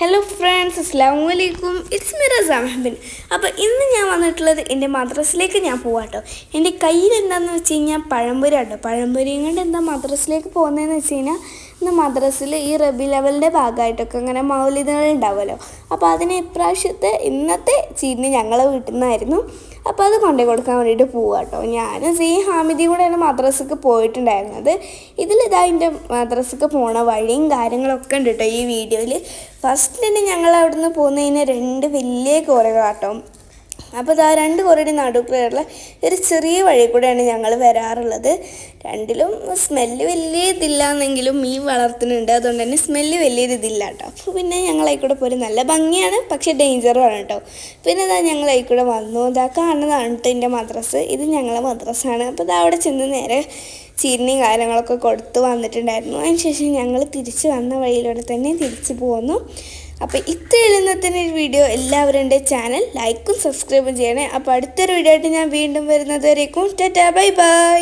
Hello friends അസ്സാം വലൈക്കും it's mirrors സാമഹബിൻ അപ്പോൾ ഇന്ന് ഞാൻ വന്നിട്ടുള്ളത് എന്റെ മദ്രസിലേക്ക് ഞാൻ പോവാട്ടോ. എന്റെ കയ്യിൽ എന്താണെന്ന് വെച്ച് കഴിഞ്ഞാൽ പഴംപൊരി ആട്ടോ പഴംപൊരിയും കൊണ്ട് എന്താ മദ്രസിലേക്ക് പോകുന്നതെന്ന് വെച്ച് കഴിഞ്ഞാൽ ഇന്ന് മദ്രസിൽ ഈ റബി ലെവലിന്റെ ഭാഗമായിട്ടൊക്കെ അങ്ങനെ മൗലിതകൾ ഉണ്ടാവുമല്ലോ. അപ്പോൾ അതിന് ഇപ്രാവശ്യത്തെ ഇന്നത്തെ ചീരിന് ഞങ്ങളെ വീട്ടിൽ നിന്നായിരുന്നു. അപ്പോൾ അത് കൊണ്ടു കൊടുക്കാൻ വേണ്ടിയിട്ട് പോവുക കേട്ടോ ഞാൻ സി ഹാമിദിയും കൂടെയാണ് മദ്രസക്ക് പോയിട്ടുണ്ടായിരുന്നത്. ഇതിലിതാ എന്റെ മദ്രസക്ക് പോണ വഴിയും കാര്യങ്ങളൊക്കെ ഉണ്ട് കേട്ടോ ഈ വീഡിയോയിൽ ഫസ്റ്റ് തന്നെ ഞങ്ങൾ അവിടുന്ന് പോകുന്നതിന് രണ്ട് വലിയ കോരകളാട്ടോ അപ്പോൾ ഇതാ രണ്ട് കുറയുടെ നടുക്കുള്ള ഒരു ചെറിയ വഴി കൂടെയാണ് ഞങ്ങൾ വരാറുള്ളത്. രണ്ടിലും സ്മെല്ല് വലിയ ഇതില്ല എന്നെങ്കിലും മീൻ വളർത്തുന്നുണ്ട്. അതുകൊണ്ട് തന്നെ സ്മെല്ല് വലിയ ഇതില്ല കേട്ടോ അപ്പോൾ പിന്നെ ഞങ്ങൾ ആയിക്കൂടെ പോലും നല്ല ഭംഗിയാണ് പക്ഷേ ഡേഞ്ചറുമാണ് കേട്ടോ പിന്നെ ഇതാ ഞങ്ങൾ ആയിക്കൂടെ വന്നു. ഇതാ കാണുന്നതാണ് കേട്ടോ എന്റെ മദ്രസ് ഇത് ഞങ്ങളെ മദ്രസ്സാണ്. അപ്പോൾ ഇതാ അവിടെ ചെന്ന് നേരെ ചീരണിയും കാര്യങ്ങളൊക്കെ കൊടുത്ത് വന്നിട്ടുണ്ടായിരുന്നു. അതിന് ശേഷം ഞങ്ങൾ തിരിച്ച് വന്ന വഴിയിലൂടെ തന്നെ തിരിച്ചു പോന്നു. അപ്പോൾ ഇത്രയും ഒരു വീഡിയോ എല്ലാവരും എന്റെ ചാനൽ ലൈക്കും സബ്സ്ക്രൈബും ചെയ്യണേ. അപ്പോൾ അടുത്തൊരു വീഡിയോ ആയിട്ട് ഞാൻ വീണ്ടും വരുന്നത് വരേക്കും. Tata bye bye.